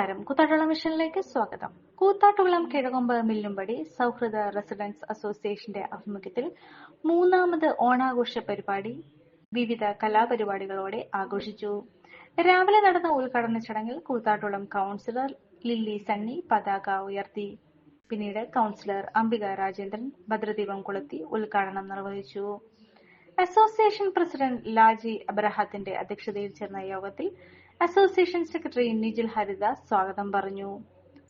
നമസ്കാരം. കൂത്താട്ടുളം മിഷനിലേക്ക് സ്വാഗതം. കൂത്താട്ടുകുളം കിഴകൊമ്പ് മില്ലുംപടി സൗഹൃദ റെസിഡൻസ് അസോസിയേഷന്റെ ആഭിമുഖ്യത്തിൽ മൂന്നാമത് ഓണാഘോഷ പരിപാടി വിവിധ കലാപരിപാടികളോടെ ആഘോഷിച്ചു. രാവിലെ നടന്ന ഉദ്ഘാടന ചടങ്ങിൽ കൂത്താട്ടുളം കൗൺസിലർ ലില്ലി സണ്ണി പതാക ഉയർത്തി. പിന്നീട് കൗൺസിലർ അംബിക രാജേന്ദ്രൻ ഭദ്രദീപം കൊളുത്തി ഉദ്ഘാടനം നിർവഹിച്ചു. അസോസിയേഷൻ പ്രസിഡന്റ് ലാജി അബ്രഹാത്തിന്റെ അധ്യക്ഷതയിൽ ചേർന്ന യോഗത്തിൽ അസോസിയേഷൻ സെക്രട്ടറി നിജിൽ ഹരിദാസ് സ്വാഗതം പറഞ്ഞു.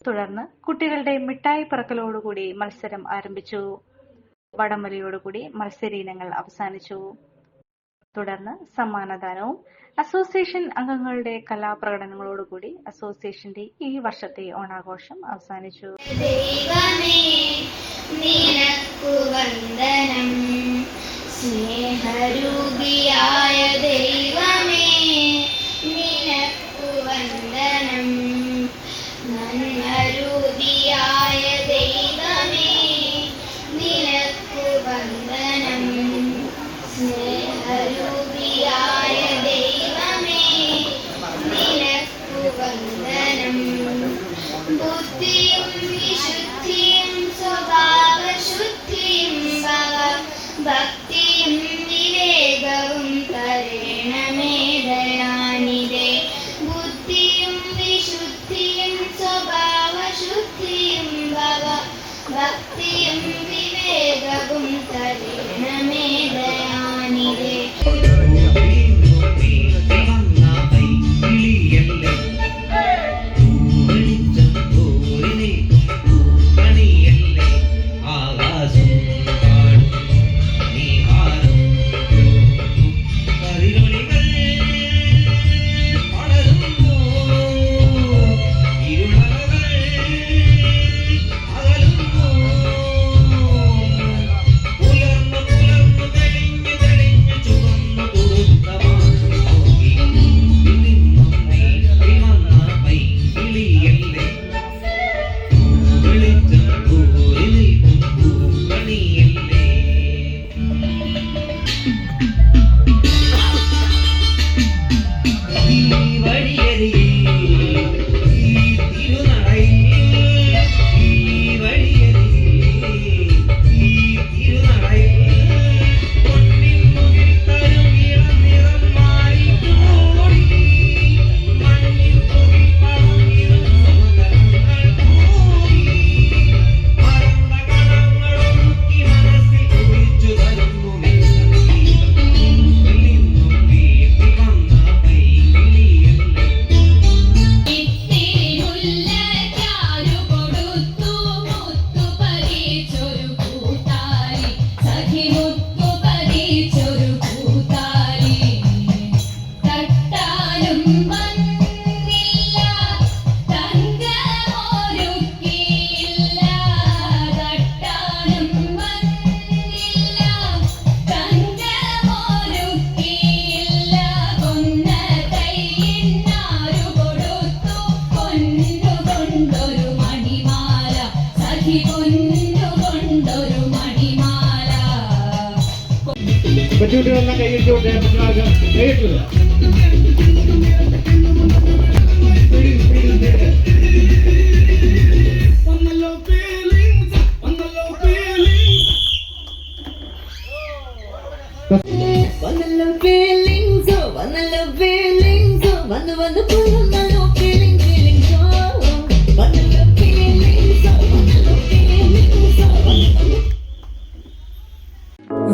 തുടർന്ന് കുട്ടികളുടെ മിഠായി പറക്കലോടുകൂടി മത്സരം ആരംഭിച്ചു. വടംവലിയോടുകൂടി മത്സര ഇനങ്ങൾ അവസാനിച്ചു. തുടർന്ന് സമ്മാനദാനവും അസോസിയേഷൻ അംഗങ്ങളുടെ കലാപ്രകടനങ്ങളോടുകൂടി അസോസിയേഷന്റെ ഈ വർഷത്തെ ഓണാഘോഷം അവസാനിച്ചു. സ്നേഹരൂപിയായ വന്ദനം. സ്നേഹരൂപിയായ ദൈവമേ നിനക്കു വന്ദനം. ബുദ്ധിയും വിശുദ്ധിയും സ്വഭാവശുദ്ധിയും ഭവ ഭക്തിയും വിവേകവും തരണമേ ദയാനിതേ ബുദ്ധിയും വിശുദ്ധിയും സ്വഭാവശുദ്ധിയും ഭവ ഭക്തിയും ಈ കൊച്ചുകുട്ടികളെല്ലാം കൈയിട്ടോട്ടെ കുട്ടികൾക്ക് കൈയിട്ടില്ല വന്നല്ലോ ഫീലിംഗ്സ് വന്നല്ലോ ഫീലിങ്സ് വന്ന് വന്ന് പോന്നല്ലോ